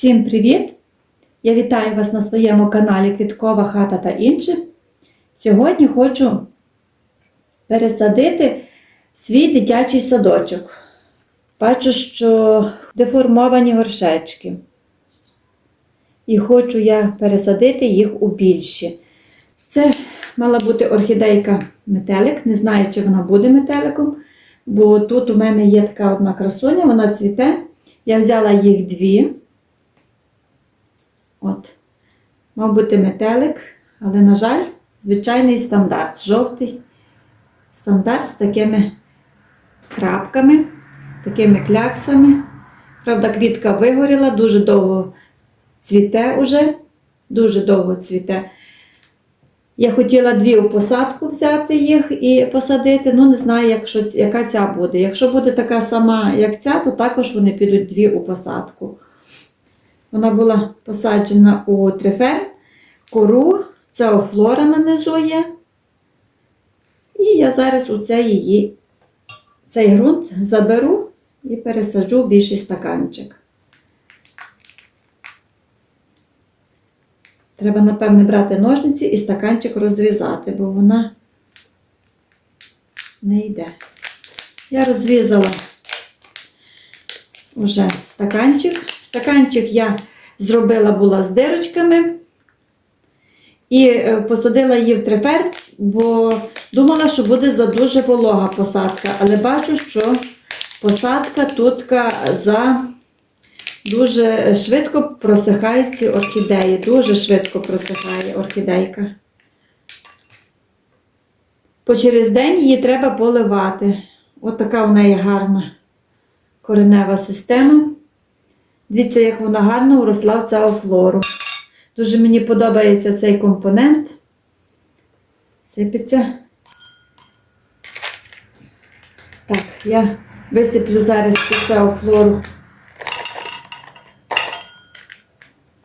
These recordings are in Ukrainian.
Всім привіт! Я вітаю вас на своєму каналі Квіткова хата та інше. Сьогодні хочу пересадити свій дитячий садочок. Бачу, що деформовані горшечки. І хочу я пересадити їх у більші. Це мала бути орхідейка метелик. Не знаю, чи вона буде метеликом, бо тут у мене є така одна красуня, вона цвіте. Я взяла їх дві. От. Мав бути метелик, але, на жаль, звичайний стандарт. Жовтий стандарт з такими крапками, такими кляксами. Правда, квітка вигоріла, дуже довго цвіте уже, дуже довго цвіте. Я хотіла дві у посадку взяти їх і посадити, ну не знаю, якщо, яка ця буде. Якщо буде така сама, як ця, то також вони підуть дві у посадку. Вона була посаджена у трифер, кору, це офлора нанизу є. І я зараз у цей її, цей ґрунт заберу і пересаджу в більший стаканчик. Треба, напевне, брати ножниці і стаканчик розрізати, бо вона не йде. Я розрізала вже стаканчик. Стаканчик я зробила була з дирочками і е, посадила її в трипер, бо думала, що буде за дуже волога посадка. Але бачу, що посадка тут за дуже швидко просихають ці орхідеї. Дуже швидко просихає орхідейка. По через день її треба поливати. От така у неї гарна коренева система. Дивіться, як вона гарно уросла в цю флору. Дуже мені подобається цей компонент. Сипеться. Так, я висиплю зараз цю флору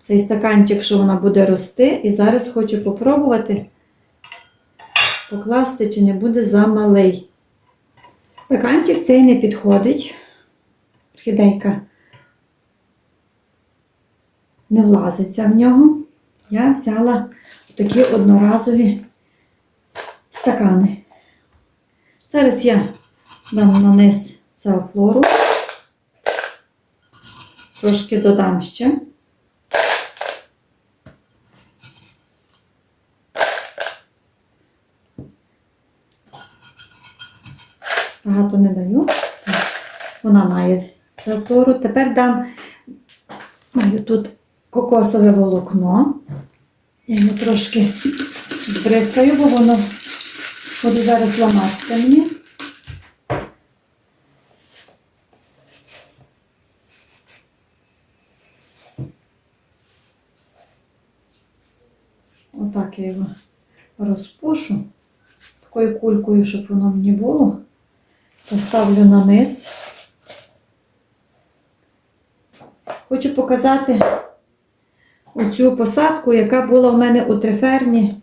цей стаканчик, що вона буде рости. І зараз хочу попробувати покласти, чи не буде замалий. Стаканчик цей не підходить. Орхідейка не влазиться в нього. Я взяла такі одноразові стакани. Зараз я дам на низ цю флору, трошки додам ще. Багато не даю. Вона має флору. Тепер дам, маю тут кокосове волокно. Я його трошки збризкаю, бо воно буде зараз ламатися мені. Отак я його розпушу такою кулькою, щоб воно мені було. Поставлю на низ. Хочу показати оцю посадку, яка була в мене у триферні.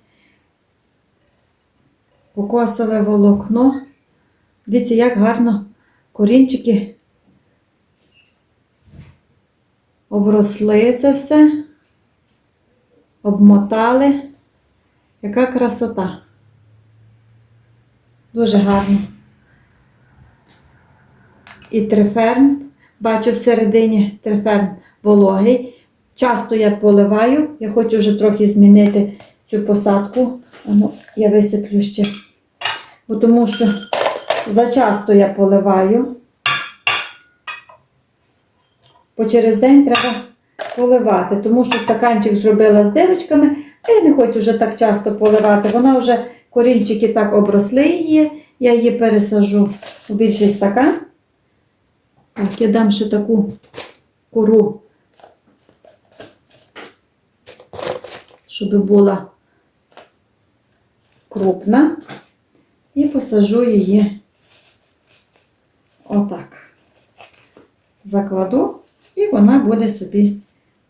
Кокосове волокно. Дивіться, як гарно корінчики обросли це все, обмотали. Яка красота. Дуже гарно. І триферн. Бачу всередині триферн вологий. Часто я поливаю, я хочу вже трохи змінити цю посадку. Ну, я висиплю ще, бо тому що зачасто я поливаю. По через день треба поливати, тому що стаканчик зробила з дирочками, а я не хочу вже так часто поливати. Вона вже корінчики так обросли її, я її пересажу у більший стакан. Так, я дам ще таку кору, щоб була крупна. І посажу її отак. Закладу, і вона буде собі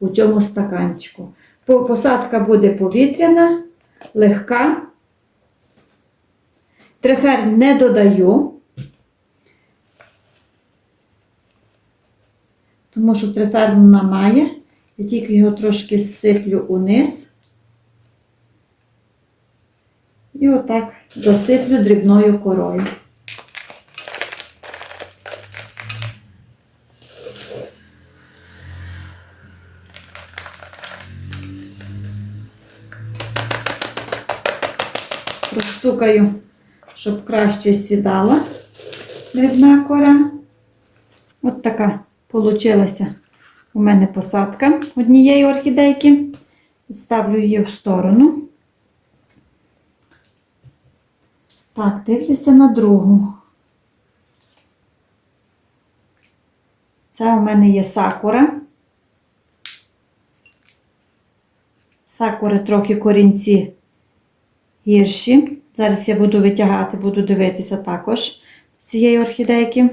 у цьому стаканчику. Посадка буде повітряна, легка. Трефер не додаю. тому що триферм вона має. Я тільки його трошки сиплю униз. І отак засиплю дрібною корою. Простукаю, щоб краще сідала дрібна кора. От така получилася у мене посадка однієї орхідейки. Ставлю її в сторону. Так, дивлюся на другу. Це у мене є сакура. Сакури трохи корінці гірші. Зараз я буду витягати, буду дивитися також цієї орхідейки.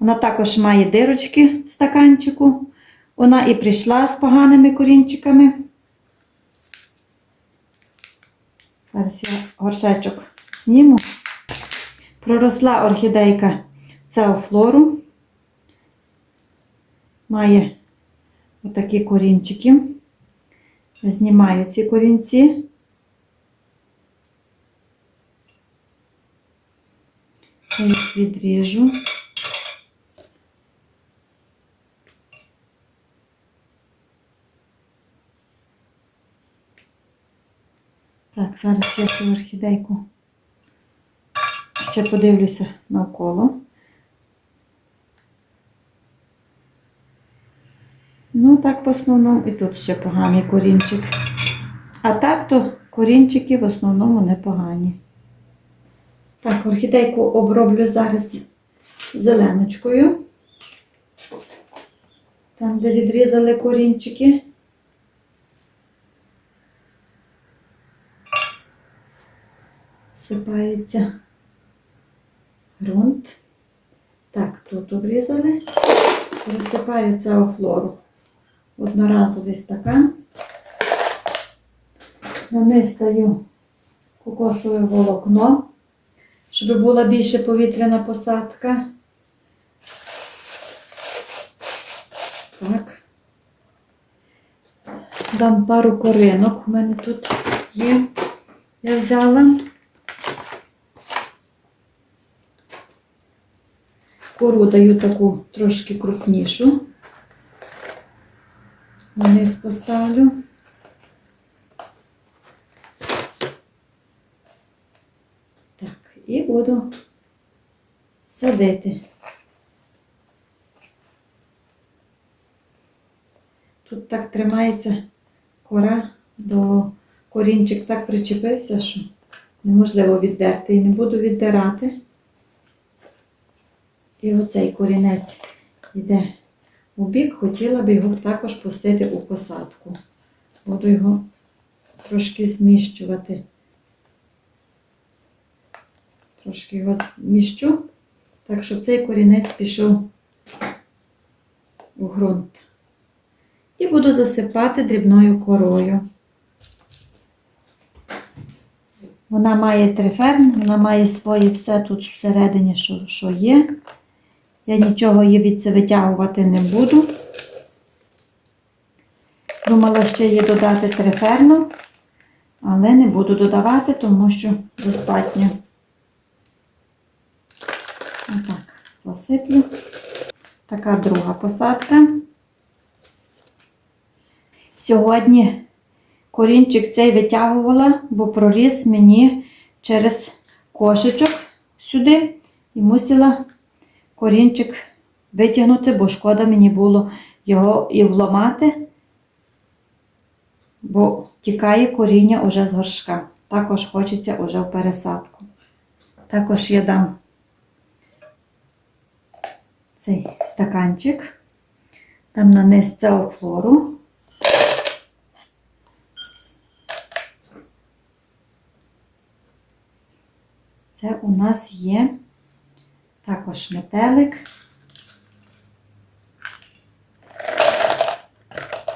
Вона також має дирочки в стаканчику. Вона і прийшла з поганими корінчиками. Зараз я горшечок зніму. Проросла орхідейка цеофлору. Має отакі корінчики. Знімаю ці корінці. Я їх відріжу. Зараз я цю орхідейку ще подивлюся навколо. Ну, так в основному і тут ще поганий корінчик. А так то корінчики в основному непогані. Так, орхідейку оброблю зараз зеленочкою. Там, де відрізали корінчики. Всипається ґрунт. Так, тут обрізали. Розсипаю цеофлору. Одноразовий стакан. На низ стаю кокосове волокно, щоб була більше повітряна посадка. Так. Дам пару коринок. У мене тут є. Я взяла. Кору даю таку трошки крупнішу. Вниз поставлю. Так, і буду садити. Тут так тримається кора до корінчик так причепився, що неможливо віддерти. І не буду віддирати. І оцей корінець йде у бік, хотіла б його також пустити у посадку. Буду його трошки зміщувати. Трошки його зміщу, так щоб цей корінець пішов у ґрунт. І буду засипати дрібною корою. Вона має триферн, вона має своє все тут всередині, що, що є. Я нічого її від це витягувати не буду. Думала ще її додати триферну, але не буду додавати, тому що достатньо. Отак, засиплю. Така друга посадка. Сьогодні корінчик цей витягувала, бо проріс мені через кошечок сюди і мусила корінчик витягнути, бо шкода мені було його і вламати, бо тікає коріння уже з горшка. Також хочеться уже в пересадку. Також я дам цей стаканчик, там на низ цеофлору. Це у нас є також метелик.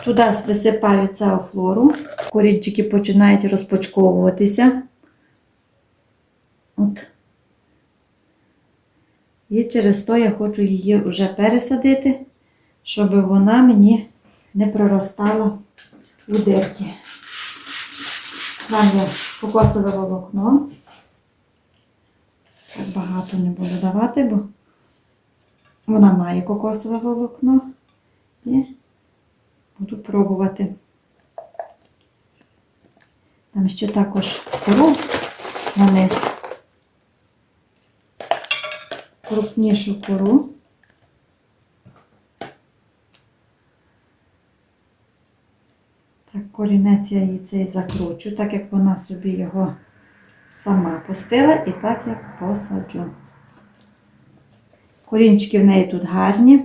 Туди висипаю цеофлору. Корінчики починають розпочковуватися. От. І через то я хочу її вже пересадити, щоб вона мені не проростала у дирки. Дам я кокосове волокно. Так багато не буду давати, бо вона має кокосове волокно. І буду пробувати. Там ще також кору на низ. Крупнішу кору. Так, корінець я її цей закручу, так як вона собі його сама пустила і так як посаджу. Корінчики в неї тут гарні.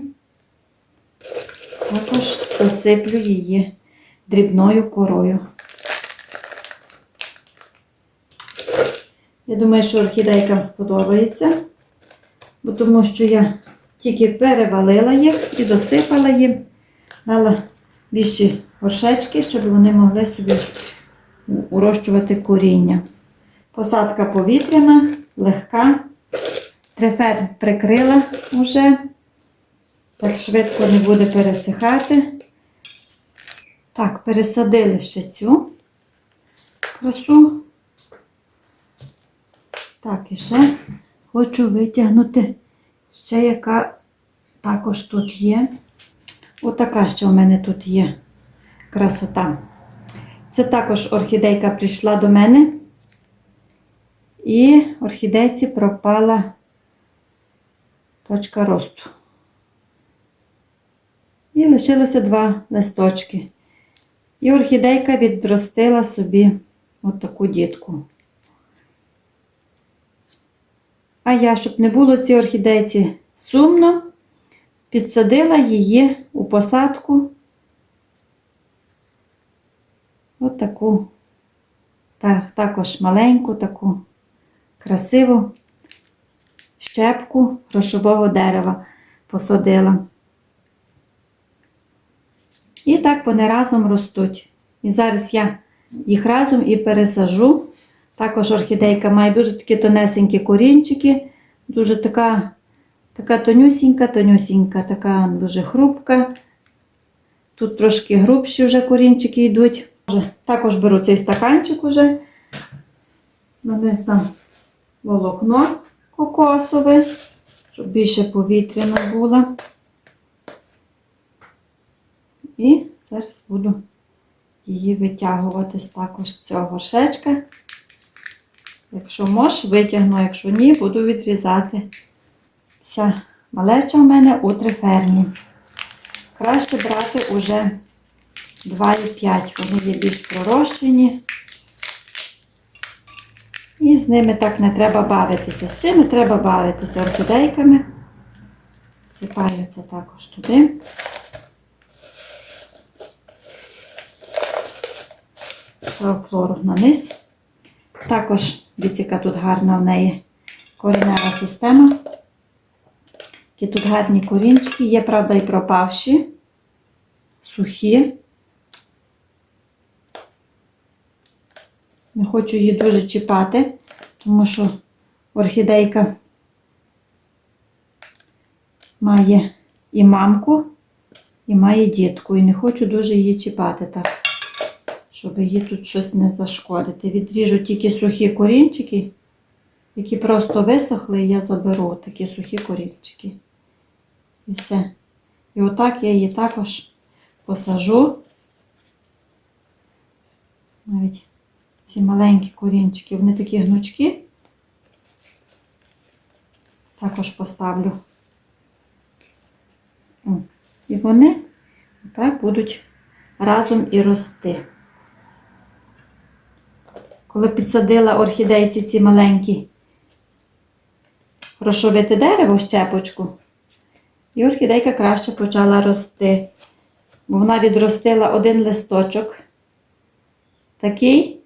Також засиплю її дрібною корою. Я думаю, що орхідейкам сподобається, бо тому що я тільки перевалила їх і досипала їм, дала більші горшечки, щоб вони могли собі урощувати коріння. Посадка повітряна, легка. Трефер прикрила вже, так швидко не буде пересихати. Так, пересадили ще цю красу. Так, і ще хочу витягнути ще яка також тут є. Отака ще у мене тут є красота. Це також орхідейка прийшла до мене. І орхідейці пропала точка росту. І лишилося два листочки. І орхідейка відростила собі от дітку. А я, щоб не було цій орхідейці сумно, підсадила її у посадку. От так, також маленьку, таку красиву щепку грошового дерева посадила. І так вони разом ростуть. І зараз я їх разом і пересажу. Також орхідейка має дуже такі тонесенькі корінчики, дуже така, така тонюсінька, тонюсінька, така дуже хрупка. Тут трошки грубші вже корінчики йдуть. Також беру цей стаканчик уже. Десь там волокно кокосове, щоб більше повітряно було. І зараз буду її витягувати також з цього горшечка. Якщо можеш, витягну, якщо ні, буду відрізати. Вся малеча в мене у триферні. Краще брати уже 2,5. Вони є більш пророщені. І з ними так не треба бавитися. З цими треба бавитися орхідейками. Сипаю це також туди. Флору на низ. Також яка тут гарна в неї корінева система. Які тут гарні корінчики. Є, правда, і пропавші, сухі. Не хочу її дуже чіпати, тому що орхідейка має і мамку, і має дітку. І не хочу дуже її чіпати так, щоб їй тут щось не зашкодити. Відріжу тільки сухі корінчики, які просто висохли, і я заберу такі сухі корінчики. І все. І отак я її також посажу. Навіть ці маленькі корінчики, вони такі гнучки. Також поставлю. О, І вони так будуть разом і рости. Коли підсадила орхідейці ці маленькі грошовите дерево щепочку, і орхідейка краще почала рости. Бо вона відростила один листочок такий.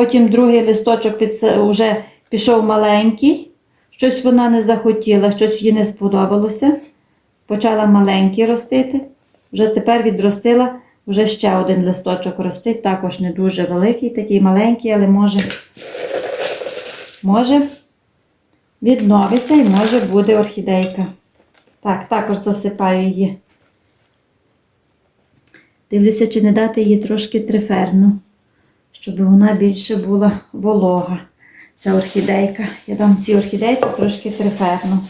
Потім другий листочок під, вже пішов маленький. Щось вона не захотіла, щось їй не сподобалося. Почала маленький ростити. Вже тепер відростила вже ще один листочок ростить, також не дуже великий, такий маленький, але може, може відновиться і може буде орхідейка. Так, також засипаю її Дивлюся, чи не дати їй трошки триферну, щоб вона більше була волога. Ця орхідейка. Я дам цій орхідейці трошки триферну.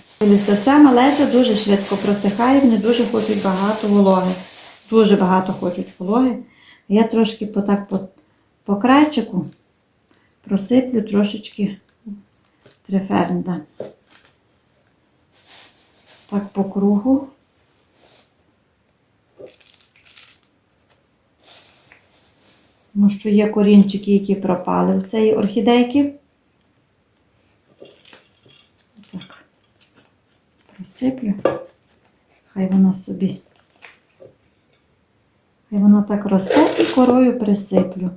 Ця малеча дуже швидко просихає, вони дуже хочуть багато вологи. Дуже багато хочуть вологи. Я трошки так, по, по крайчику просиплю трошечки трифернда. Так по кругу. Тому що є корінчики, які пропали в цієї орхідейки. Так, присиплю. Хай вона собі. Хай вона так росте і корою присиплю.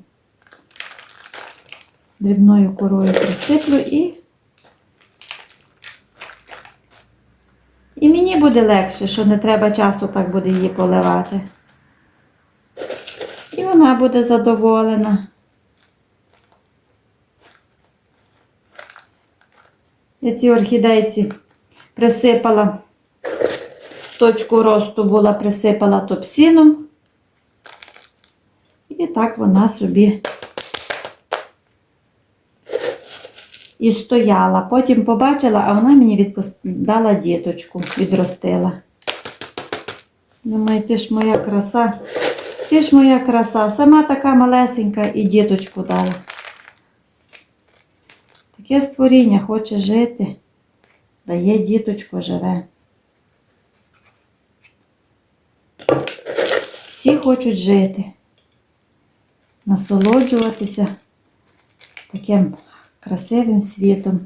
Дрібною корою присиплю і. І мені буде легше, що не треба часто так буде її поливати. Вона буде задоволена. Я ці орхідейці присипала, точку росту була присипала топсіном. І так вона собі і стояла. Потім побачила, а вона мені відпус- дала діточку, відростила. Думаю, ти ж моя краса. Ти ж моя краса, сама така малесенька і діточку дала. Таке створіння хоче жити, дає діточку живе. Всі хочуть жити, насолоджуватися таким красивим світом.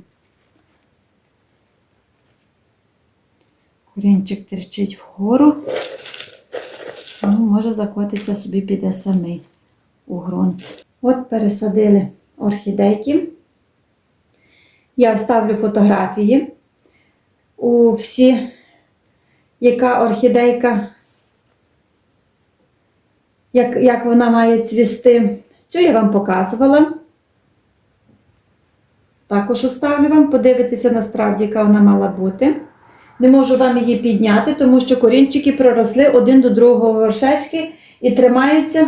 Курінчик терчить вгору. Може закотиться собі піде самий у ґрунт. От пересадили орхідейки. Я вставлю фотографії у всі, яка орхідейка, як, як вона має цвісти. Цю я вам показувала. Також оставлю вам, подивитися насправді, яка вона мала бути. Не можу вам її підняти, тому що корінчики проросли один до другого горшечки і тримаються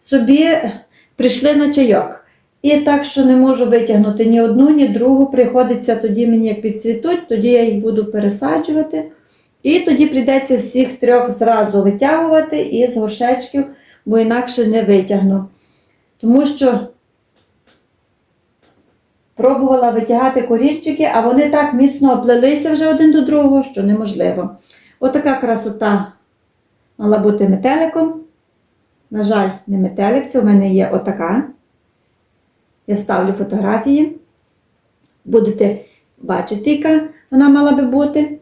собі, прийшли на чайок. І так, що не можу витягнути ні одну, ні другу. Приходиться тоді мені як підцвітуть, тоді я їх буду пересаджувати. І тоді прийдеться всіх трьох зразу витягувати із горшечків, бо інакше не витягну. Тому що пробувала витягати корінчики, а вони так міцно оплелися вже один до другого, що неможливо. Отака красота мала бути метеликом. На жаль, не метелик, це у мене є отака. Я ставлю фотографії. Будете бачити, яка вона мала би бути.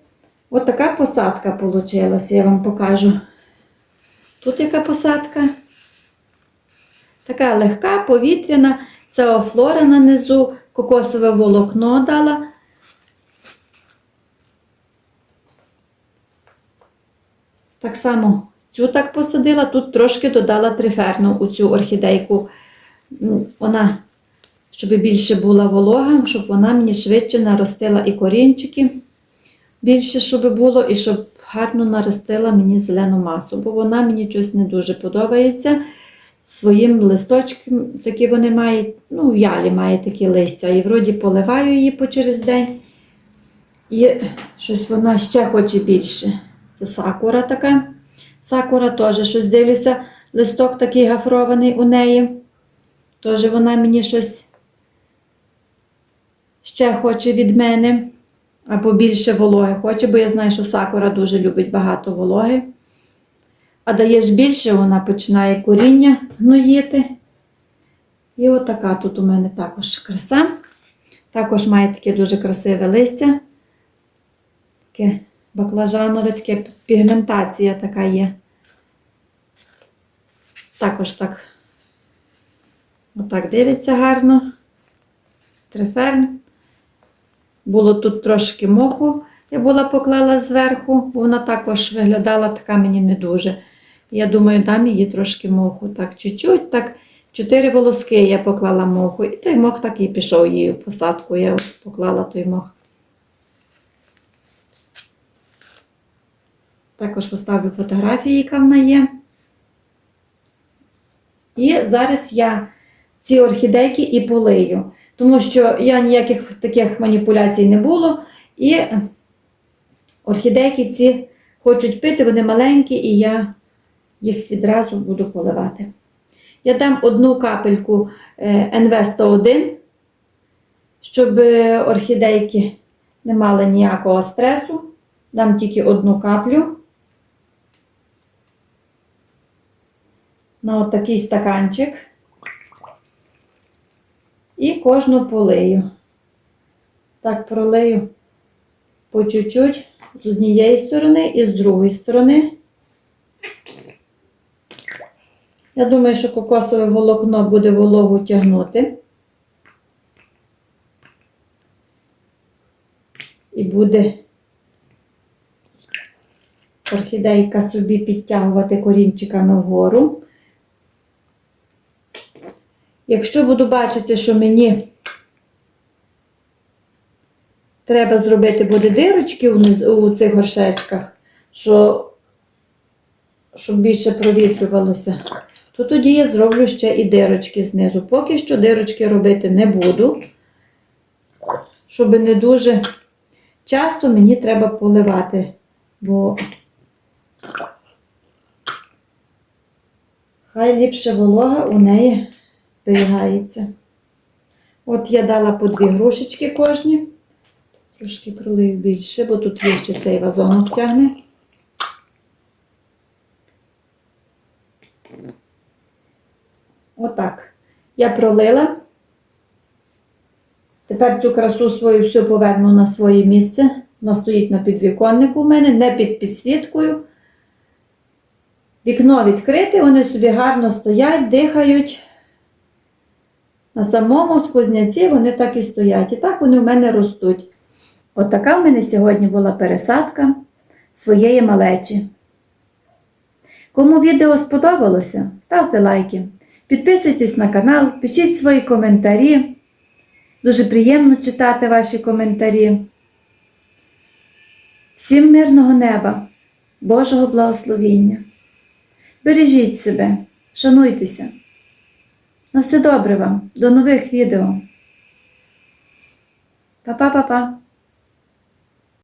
Отака посадка вийшла, я вам покажу. Тут яка посадка. Така легка, повітряна, це флора на низу, кокосове волокно дала. Так само цю так посадила, тут трошки додала триферну у цю орхідейку. Вона, щоб більше була волога, щоб вона мені швидше наростила і корінчики більше, щоб було, і щоб гарно наростила мені зелену масу, бо вона мені щось не дуже подобається. Своїм листочком такі вони мають, ну, в ялі має такі листя. І вроді поливаю її по через день. І щось вона ще хоче більше. Це сакура така. Сакура теж щось дивлюся, листок такий гафрований у неї. Теж вона мені щось ще хоче від мене. Або більше вологи хоче, бо я знаю, що сакура дуже любить багато вологи. А даєш більше, вона починає коріння гноїти. І отака тут у мене також краса. Також має таке дуже красиве листя. Таке баклажанове, таке пігментація така є. Також так, отак дивиться гарно. Триферн. Було тут трошки моху, я була поклала зверху, бо вона також виглядала така мені не дуже. Я думаю, дам її трошки моху. Так, чуть-чуть, так, чотири волоски я поклала моху. І той мох так і пішов її в посадку. Я поклала той мох. Також поставлю фотографії, яка вона є. І зараз я ці орхідейки і полию, тому що я ніяких таких маніпуляцій не було. І орхідейки ці хочуть пити, вони маленькі, і я їх відразу буду поливати. Я дам одну капельку е, НВ-101, щоб е, орхідейки не мали ніякого стресу. Дам тільки одну каплю на отакий стаканчик. І кожну полию. Так пролию по чуть-чуть з однієї сторони і з другої сторони. Я думаю, що кокосове волокно буде вологу тягнути. І буде орхідейка собі підтягувати корінчиками вгору. Якщо буду бачити, що мені треба зробити буде дирочки у цих горшечках, що, щоб більше провітрювалося, то тоді я зроблю ще і дирочки знизу. Поки що дирочки робити не буду, щоб не дуже часто мені треба поливати, бо хай ліпше волога у неї зберігається. От я дала по дві грушечки кожні. Трошки пролив більше, бо тут є ще цей вазонок тягне. Отак. Я пролила. Тепер цю красу свою всю поверну на своє місце. Вона стоїть на підвіконнику у мене, не під підсвіткою. Вікно відкрите, вони собі гарно стоять, дихають. На самому сквозняці вони так і стоять. І так вони в мене ростуть. Отака в мене сьогодні була пересадка своєї малечі. Кому відео сподобалося, ставте лайки, підписуйтесь на канал, пишіть свої коментарі. Дуже приємно читати ваші коментарі. Всім мирного неба, Божого благословіння. Бережіть себе, шануйтеся. На все добре вам, до нових відео. Па-па-па-па!